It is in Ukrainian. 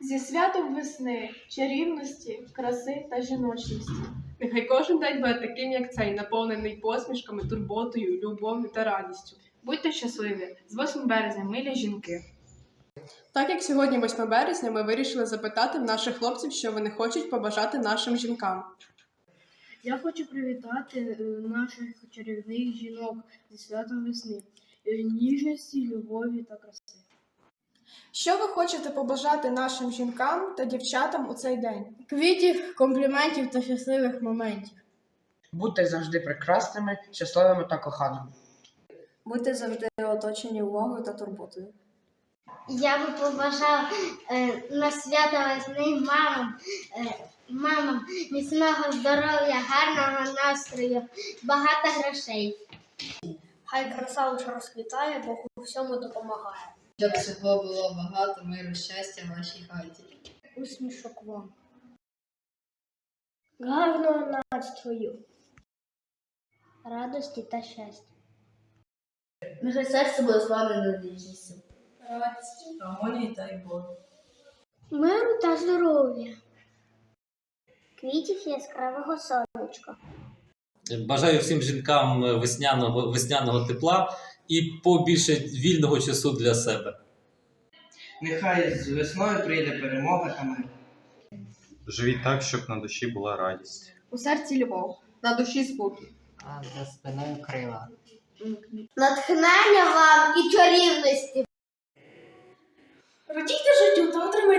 Зі святом весни, чарівності, краси та жіночності. Нехай кожен день буде таким, як цей, наповнений посмішками, турботою, любов'ю та радістю. Будьте щасливі! З 8 березня, милі жінки! Так як сьогодні 8 березня, ми вирішили запитати в наших хлопців, що вони хочуть побажати нашим жінкам. Я хочу привітати е, наших чарівних жінок зі святом весни, е, ніжності, любові та краси. Що ви хочете побажати нашим жінкам та дівчатам у цей день? Квітів, компліментів та щасливих моментів. Будьте завжди прекрасними, щасливими та коханими. Будьте завжди оточені увагою та турботою. Я би побажав е, на свято весни мамам, е, мамам міцного здоров'я, гарного настрою, багато грошей. Хай краса лише розквітає, Бог у всьому допомагає. Щоб всього було багато миру, щастя в вашій хаті. Усмішок вам. Гарного настрою. Радості та щастя. Нехай серце буде славне ніжністю. Гармонії та любові. Миру та здоров'я. Квітів яскравого сонечка. Бажаю всім жінкам весняного, весняного тепла і побільше вільного часу для себе. Нехай з весною прийде перемога та мир. Живіть так, щоб на душі була радість. У серці любов, на душі спокій. А за спиною крила. Натхнення вам і чарівності. Радійте життю та отримайте